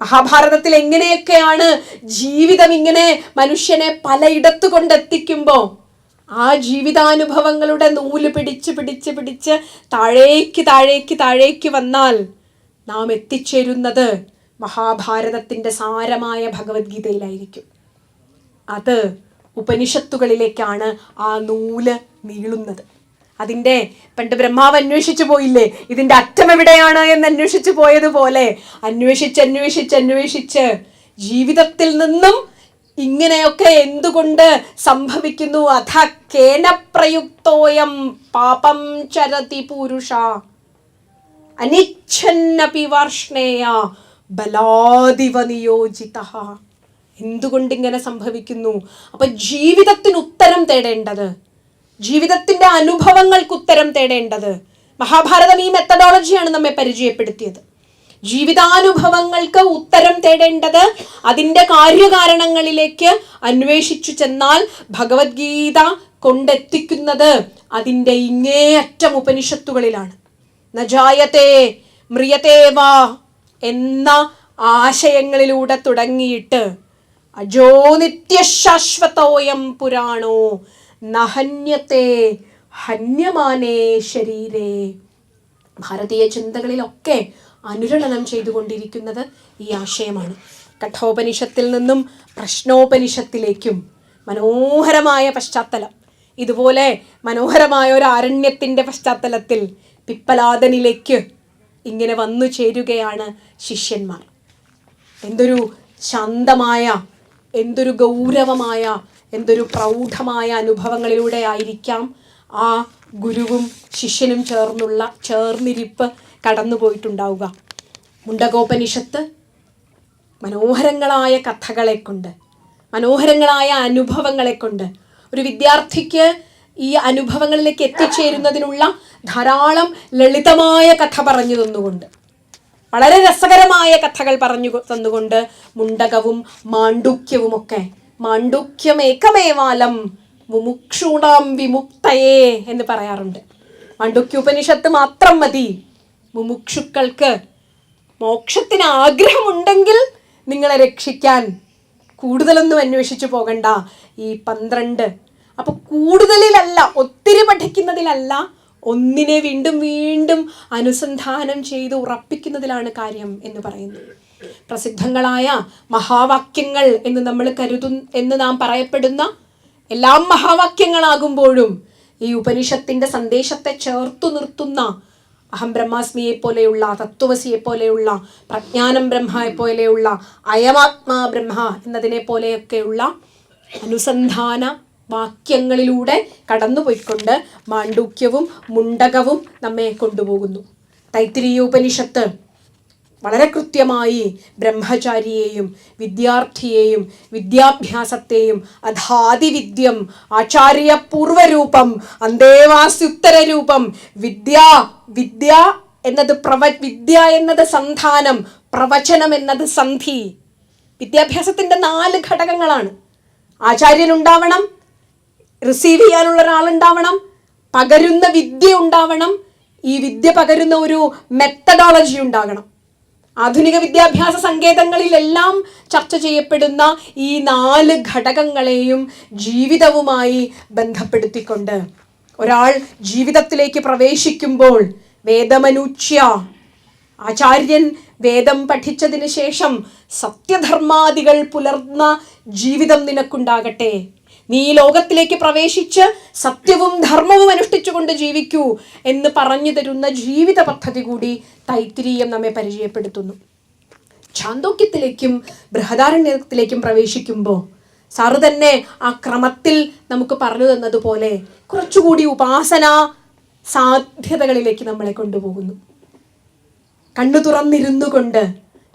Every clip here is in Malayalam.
മഹാഭാരതത്തിൽ എങ്ങനെയൊക്കെയാണ് ജീവിതം ഇങ്ങനെ മനുഷ്യനെ പലയിടത്ത് കൊണ്ടെത്തിക്കുമ്പോൾ ആ ജീവിതാനുഭവങ്ങളുടെ നൂൽ പിടിച്ച് പിടിച്ച് പിടിച്ച് താഴേക്ക് താഴേക്ക് താഴേക്ക് വന്നാൽ നാം എത്തിച്ചേരുന്നത് മഹാഭാരതത്തിന്റെ സാരമായ ഭഗവത്ഗീതയിലായിരിക്കും. അത് ഉപനിഷത്തുകളിലേക്കാണ് ആ നൂൽ നീളുന്നത്. അതിന്റെ പണ്ട് ബ്രഹ്മാവ് അന്വേഷിച്ചു പോയില്ലേ? ഇതിന്റെ അറ്റം എവിടെയാണ് എന്ന് അന്വേഷിച്ചു പോയതുപോലെ അന്വേഷിച്ച് അന്വേഷിച്ച് അന്വേഷിച്ച് ജീവിതത്തിൽ നിന്നും ഇങ്ങനെയൊക്കെ എന്തുകൊണ്ട് സംഭവിക്കുന്നു? അഥ കേന പ്രയുക്തോയം പാപം ചരതി പുരുഷ. അനിച്ഛന്നപി വാർഷ്ണേയ ബലാദിവ നിയോജിത. എന്തുകൊണ്ടിങ്ങനെ സംഭവിക്കുന്നു? അപ്പൊ ജീവിതത്തിന് ഉത്തരം തേടേണ്ടത് ജീവിതത്തിന്റെ അനുഭവങ്ങൾക്ക് ഉത്തരം തേടേണ്ടത് മഹാഭാരതം ഈ മെത്തഡോളജിയാണ് നമ്മെ പരിചയപ്പെടുത്തിയത്. ജീവിതാനുഭവങ്ങൾക്ക് ഉത്തരം തേടേണ്ടത് അതിന്റെ കാര്യകാരണങ്ങളിലേക്ക് അന്വേഷിച്ചു ചെന്നാൽ ഭഗവത്ഗീത കൊണ്ടെത്തിക്കുന്നത് അതിന്റെ ഇങ്ങേയറ്റം ഉപനിഷത്തുകളിലാണ്. നജായത്തെ മ്രിയതേവാ എന്ന ആശയങ്ങളിലൂടെ തുടങ്ങിയിട്ട് അജോ നിത്യശാശ്വതോയം പുരാണോ നഹന്യത്തെ ഹന്യമാനേ ശരീരേ. ഭാരതീയ ചിന്തകളിലൊക്കെ അനുരണനം ചെയ്തുകൊണ്ടിരിക്കുന്നത് ഈ ആശയമാണ്. കഠോപനിഷത്തിൽ നിന്നും പ്രശ്നോപനിഷത്തിലേക്കും മനോഹരമായ പശ്ചാത്തലം. ഇതുപോലെ മനോഹരമായ ഒരു ആരണ്യത്തിന്റെ പശ്ചാത്തലത്തിൽ പിപ്പലാദനിലേക്ക് ഇങ്ങനെ വന്നു ചേരുകയാണ് ശിഷ്യന്മാർ. എന്തൊരു ശാന്തമായ എന്തൊരു ഗൗരവമായ എന്തൊരു പ്രൗഢമായ അനുഭവങ്ങളിലൂടെ ആയിരിക്കാം ആ ഗുരുവും ശിഷ്യനും ചേർന്നുള്ള ചേർന്നിരിപ്പ് കടന്നുപോയിട്ടുണ്ടാവുക. മുണ്ടകോപനിഷത്ത് മനോഹരങ്ങളായ കഥകളെ കൊണ്ട് മനോഹരങ്ങളായ അനുഭവങ്ങളെ കൊണ്ട് ഒരു വിദ്യാർത്ഥിക്ക് ഈ അനുഭവങ്ങളിലേക്ക് എത്തിച്ചേരുന്നതിനുള്ള ധാരാളം ലളിതമായ കഥ പറഞ്ഞു തന്നുകൊണ്ട് വളരെ രസകരമായ കഥകൾ പറഞ്ഞു തന്നുകൊണ്ട് മുണ്ടകവും മാണ്ഡുക്യവുമൊക്കെ മാണ്ഡുക്യം ഏകമേവാലം മുമുക്ഷൂണാം വിമുക്തയേ എന്ന് പറയാറുണ്ട്. മാണ്ഡുക്യോപനിഷത്ത് മാത്രം മതി. മുമുക്ഷുക്കൾക്ക് മോക്ഷത്തിന് ആഗ്രഹമുണ്ടെങ്കിൽ നിങ്ങളെ രക്ഷിക്കാൻ കൂടുതലൊന്നും അന്വേഷിച്ചു പോകണ്ട. ഈ പന്ത്രണ്ട്. അപ്പൊ കൂടുതലിലല്ല ഒത്തിരി പഠിക്കുന്നതിലല്ല ഒന്നിനെ വീണ്ടും വീണ്ടും അനുസന്ധാനം ചെയ്ത് ഉറപ്പിക്കുന്നതിലാണ് കാര്യം എന്ന് പറയുന്നു പ്രസിദ്ധങ്ങളായ മഹാവാക്യങ്ങൾ എന്ന് നമ്മൾ കരുതു എന്ന് നാം പറയപ്പെടുന്ന എല്ലാം മഹാവാക്യങ്ങളാകുമ്പോഴും ഈ ഉപനിഷത്തിന്റെ സന്ദേശത്തെ ചേർത്തു നിർത്തുന്ന അഹം ബ്രഹ്മാസ്മിയെ പോലെയുള്ള തത്വസിയെ പോലെയുള്ള പ്രജ്ഞാനം ബ്രഹ്മയെ പോലെയുള്ള അയമാത്മാ ബ്രഹ്മ എന്നതിനെ പോലെയൊക്കെയുള്ള അനുസന്ധാന വാക്യങ്ങളിലൂടെ കടന്നുപോയിക്കൊണ്ട് മാണ്ഡൂക്യവും മുണ്ടകവും നമ്മെ കൊണ്ടുപോകുന്നു. തൈത്തിരീയ ഉപനിഷത്ത് വളരെ കൃത്യമായി ബ്രഹ്മചാരിയെയും വിദ്യാർത്ഥിയെയും വിദ്യാഭ്യാസത്തെയും അധാതിവിദ്യം ആചാര്യപൂർവരൂപം അന്തേവാസ്യുത്തരരൂപം വിദ്യ വിദ്യ എന്നത് പ്രവ വിദ്യ എന്നത് സന്ധാനം പ്രവചനം എന്നത് സന്ധി. വിദ്യാഭ്യാസത്തിന്റെ നാല് ഘടകങ്ങളാണ്. ആചാര്യനുണ്ടാവണം റിസീവ് ചെയ്യാനുള്ള ഒരാളുണ്ടാവണം പകരുന്ന വിദ്യ ഉണ്ടാവണം ഈ വിദ്യ പകരുന്ന ഒരു മെത്തഡോളജി ഉണ്ടാകണം. ആധുനിക വിദ്യാഭ്യാസ സങ്കേതങ്ങളിലെല്ലാം ചർച്ച ചെയ്യപ്പെടുന്ന ഈ നാല് ഘടകങ്ങളെയും ജീവിതവുമായി ബന്ധപ്പെടുത്തിക്കൊണ്ട് ഒരാൾ ജീവിതത്തിലേക്ക് പ്രവേശിക്കുമ്പോൾ വേദമനുച്യ ആചാര്യൻ വേദം പഠിച്ചതിന് ശേഷം സത്യധർമാദികൾ പുലർന്ന ജീവിതം നിനക്കുണ്ടാകട്ടെ. നീ ഈ ലോകത്തിലേക്ക് പ്രവേശിച്ച് സത്യവും ധർമ്മവും അനുഷ്ഠിച്ചുകൊണ്ട് ജീവിക്കൂ എന്ന് പറഞ്ഞു തരുന്ന ജീവിത പദ്ധതി കൂടി തൈത്തിരീയം നമ്മെ പരിചയപ്പെടുത്തുന്നു. ചാന്തോക്യത്തിലേക്കും ബൃഹദാരണ്യത്തിലേക്കും പ്രവേശിക്കുമ്പോൾ സാറ് തന്നെ ആ ക്രമത്തിൽ നമുക്ക് പറഞ്ഞു തന്നതുപോലെ കുറച്ചുകൂടി ഉപാസന സാധ്യതകളിലേക്ക് നമ്മളെ കൊണ്ടുപോകുന്നു. കണ്ണു തുറന്നിരുന്നു കൊണ്ട്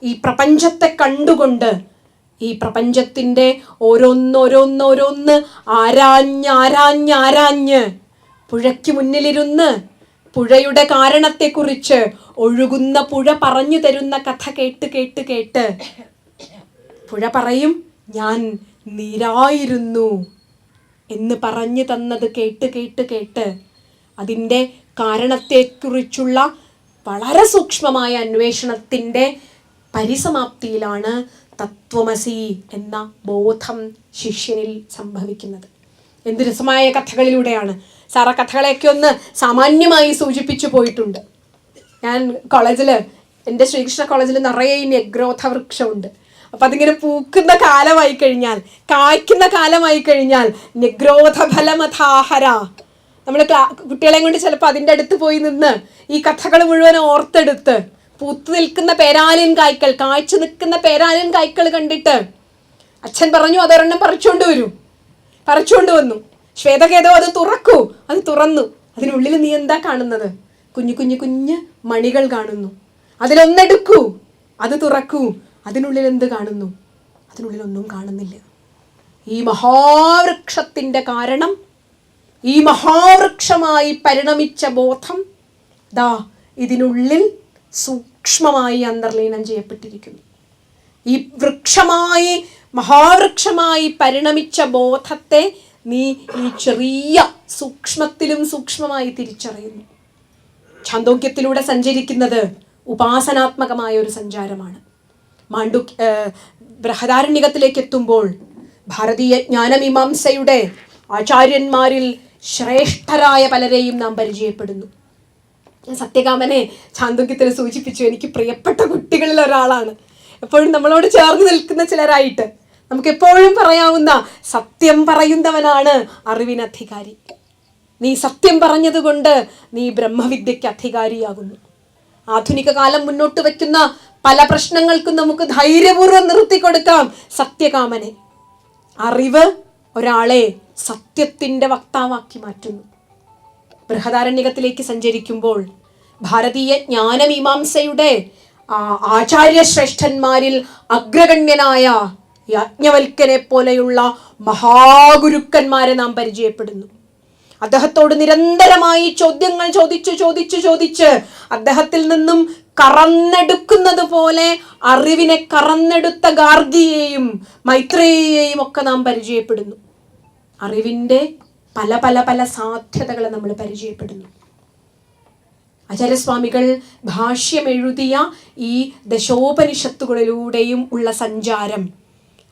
ഈ പ്രപഞ്ചത്തെ കണ്ടുകൊണ്ട് ഈ പ്രപഞ്ചത്തിന്റെ ഓരോന്നോരോന്നോരോന്ന് ആരാഞ്ഞ് ആരാഞ്ഞ് ആരാഞ്ഞ്. പുഴയ്ക്ക് മുന്നിലിരുന്ന് പുഴയുടെ കാരണത്തെക്കുറിച്ച് ഒഴുകുന്ന പുഴ പറഞ്ഞു തരുന്ന കഥ കേട്ട് കേട്ട് കേട്ട്. പുഴ പറയും ഞാൻ നീരായിരുന്നു എന്ന് പറഞ്ഞു തന്നത് കേട്ട് കേട്ട് കേട്ട്. അതിന്റെ കാരണത്തെക്കുറിച്ചുള്ള വളരെ സൂക്ഷ്മമായ അന്വേഷണത്തിന്റെ പരിസമാപ്തിയിലാണ് തത്വമസി എന്ന ബോധം ശിഷ്യനിൽ സംഭവിക്കുന്നത്. എന്ത് രസമായ കഥകളിലൂടെയാണ്. സാറ കഥകളെയൊക്കെ ഒന്ന് സാമാന്യമായി സൂചിപ്പിച്ചു പോയിട്ടുണ്ട്. ഞാൻ കോളേജിൽ എന്റെ ശ്രീകൃഷ്ണ കോളേജിൽ നിറയെ ഈ നെഗ്രോധ വൃക്ഷമുണ്ട് അപ്പം അതിങ്ങനെ പൂക്കുന്ന കാലമായി കഴിഞ്ഞാൽ കായ്ക്കുന്ന കാലമായി കഴിഞ്ഞാൽ നെഗ്രോധ ഫലമഥാഹര നമ്മൾ ക്ലാ കുട്ടികളെയും കൊണ്ട് ചിലപ്പോൾ അതിന്റെ അടുത്ത് പോയി നിന്ന് ഈ കഥകൾ മുഴുവൻ ഓർത്തെടുത്ത് പൂത്തു നിൽക്കുന്ന പേരാലിൻ കായ്ക്കൾ കാഴ്ച നിൽക്കുന്ന പേരാലിൻ കായ്ക്കൾ കണ്ടിട്ട് അച്ഛൻ പറഞ്ഞു അതൊരെണ്ണം പറിച്ചുകൊണ്ട് വരൂ. പറിച്ചുകൊണ്ട് വന്നു. ശ്വേതകേതോ അത് തുറക്കൂ. അത് തുറന്നു. അതിനുള്ളിൽ നീ എന്താ കാണുന്നത്? കുഞ്ഞു കുഞ്ഞു കുഞ്ഞ് മണികൾ കാണുന്നു. അതിലൊന്നെടുക്കൂ. അത് തുറക്കൂ. അതിനുള്ളിൽ എന്ത് കാണുന്നു? അതിനുള്ളിൽ ഒന്നും കാണുന്നില്ല. ഈ മഹാവൃക്ഷത്തിന്റെ കാരണം ഈ മഹാവൃക്ഷമായി പരിണമിച്ച ബോധം ദാ ഇതിനുള്ളിൽ സൂക്ഷ്മമായി അന്തർലീനം ചെയ്യപ്പെട്ടിരിക്കുന്നു. ഈ വൃക്ഷമായി മഹാവൃക്ഷമായി പരിണമിച്ച ബോധത്തെ നീ ഈ ചെറിയ സൂക്ഷ്മത്തിലും സൂക്ഷ്മമായി തിരിച്ചറിയുന്നു. ഛാന്തോക്യത്തിലൂടെ സഞ്ചരിക്കുന്നത് ഉപാസനാത്മകമായ ഒരു സഞ്ചാരമാണ്. മാണ്ഡു ബൃഹദാരണ്യകത്തിലേക്ക് എത്തുമ്പോൾ ഭാരതീയ ജ്ഞാനമീമാംസയുടെ ആചാര്യന്മാരിൽ ശ്രേഷ്ഠരായ പലരെയും നാം പരിചയപ്പെടുന്നു. സത്യകാമനെ ചാന്തോക്യത്തിന് സൂചിപ്പിച്ചു. എനിക്ക് പ്രിയപ്പെട്ട കുട്ടികളിൽ ഒരാളാണ്. എപ്പോഴും നമ്മളോട് ചേർന്ന് നിൽക്കുന്ന ചിലരായിട്ട് നമുക്ക് എപ്പോഴും പറയാവുന്ന സത്യം പറയുന്നവനാണ് അറിവിന് അധികാരി. നീ സത്യം പറഞ്ഞതുകൊണ്ട് നീ ബ്രഹ്മവിദ്യയ്ക്ക് അധികാരിയാകുന്നു. ആധുനിക കാലം മുന്നോട്ട് വയ്ക്കുന്ന പല പ്രശ്നങ്ങൾക്കും നമുക്ക് ധൈര്യപൂർവം നിർത്തി കൊടുക്കാം സത്യകാമനെ. അറിവ് ഒരാളെ സത്യത്തിന്റെ വക്താവാക്കി മാറ്റുന്നു. ബൃഹദാരണ്യകത്തിലേക്ക് സഞ്ചരിക്കുമ്പോൾ ഭാരതീയ ജ്ഞാനമീമാംസയുടെ ആചാര്യശ്രേഷ്ഠന്മാരിൽ അഗ്രഗണ്യനായ യാജ്ഞവൽക്കനെ പോലെയുള്ള മഹാഗുരുക്കന്മാരെ നാം പരിചയപ്പെടുന്നു. അദ്ദേഹത്തോട് നിരന്തരമായി ചോദ്യങ്ങൾ ചോദിച്ച് ചോദിച്ച് ചോദിച്ച് അദ്ദേഹത്തിൽ നിന്നും കറന്നെടുക്കുന്നത് പോലെ അറിവിനെ കറന്നെടുത്ത ഗാർഗിയെയും മൈത്രേയെയും ഒക്കെ നാം പരിചയപ്പെടുന്നു. അറിവിന്റെ പല പല പല സാധ്യതകളെ നമ്മൾ പരിചയപ്പെടുന്നു. ആചാര്യസ്വാമികൾ ഭാഷ്യം എഴുതിയ ഈ ദശോപനിഷത്തുകളിലൂടെയും ഉള്ള സഞ്ചാരം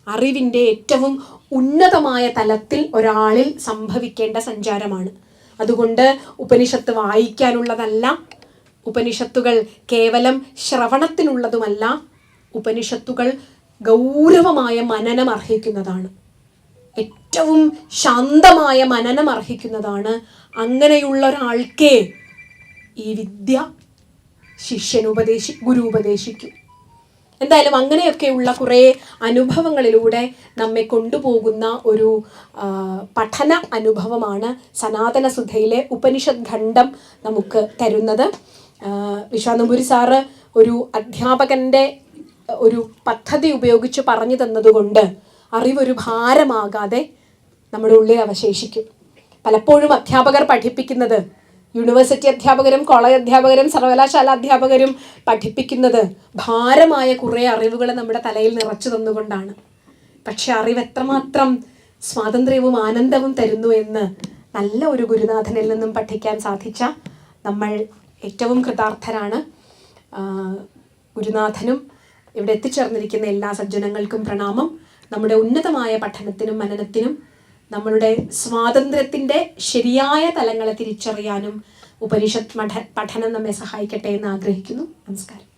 അറിവിന്റെ ഏറ്റവും ഉന്നതമായ തലത്തിൽ ഒരാളിൽ സംഭവിക്കേണ്ട സഞ്ചാരമാണ്. അതുകൊണ്ട് ഉപനിഷത്ത് വായിക്കാനുള്ളതല്ല ഉപനിഷത്തുകൾ കേവലം ശ്രവണത്തിനുള്ളതുമല്ല ഉപനിഷത്തുകൾ ഗൗരവമായ മനനം അർഹിക്കുന്നതാണ്. ഏറ്റവും ശാന്തമായ മനനം അർഹിക്കുന്നതാണ് അങ്ങനെയുള്ള ഒരാൾക്കേ ഈ വിദ്യ ശിഷ്യൻ ഉപദേശി ഗുരു ഉപദേശിക്കും എന്തായാലും അങ്ങനെയൊക്കെയുള്ള കുറേ അനുഭവങ്ങളിലൂടെ നമ്മെ കൊണ്ടുപോകുന്ന ഒരു പഠന അനുഭവമാണ് സനാതന സുധയിലെ ഉപനിഷത് ഖണ്ഡം നമുക്ക് തരുന്നത്. വിശ്വാനമ്പൂരി സാറ് ഒരു അധ്യാപകന്റെ ഒരു പദ്ധതി ഉപയോഗിച്ച് പറഞ്ഞു തന്നതുകൊണ്ട് അറിവൊരു ഭാരമാകാതെ നമ്മുടെ ഉള്ളിൽ അവശേഷിക്കും. പലപ്പോഴും അധ്യാപകർ പഠിപ്പിക്കുന്നത് യൂണിവേഴ്സിറ്റി അധ്യാപകരും കോളേജ് അധ്യാപകരും സർവകലാശാല അധ്യാപകരും പഠിപ്പിക്കുന്നത് ഭാരമായ കുറേ അറിവുകൾ നമ്മുടെ തലയിൽ നിറച്ചു തന്നുകൊണ്ടാണ്. പക്ഷെ അറിവ് എത്രമാത്രം സ്വാതന്ത്ര്യവും ആനന്ദവും തരുന്നു എന്ന് നല്ല ഒരു ഗുരുനാഥനിൽ നിന്നും പഠിക്കാൻ സാധിച്ച നമ്മൾ ഏറ്റവും കൃതാർത്ഥരാണ്. ഗുരുനാഥനും ഇവിടെ എത്തിച്ചേർന്നിരിക്കുന്ന എല്ലാ സജ്ജനങ്ങൾക്കും പ്രണാമം. നമ്മുടെ ഉന്നതമായ പഠനത്തിനും മനനത്തിനും നമ്മളുടെ സ്വാതന്ത്ര്യത്തിന്റെ ശരിയായ തലങ്ങളെ തിരിച്ചറിയാനും ഉപനിഷത്ത് പഠനം നമ്മെ സഹായിക്കട്ടെ എന്ന് ആഗ്രഹിക്കുന്നു. നമസ്കാരം.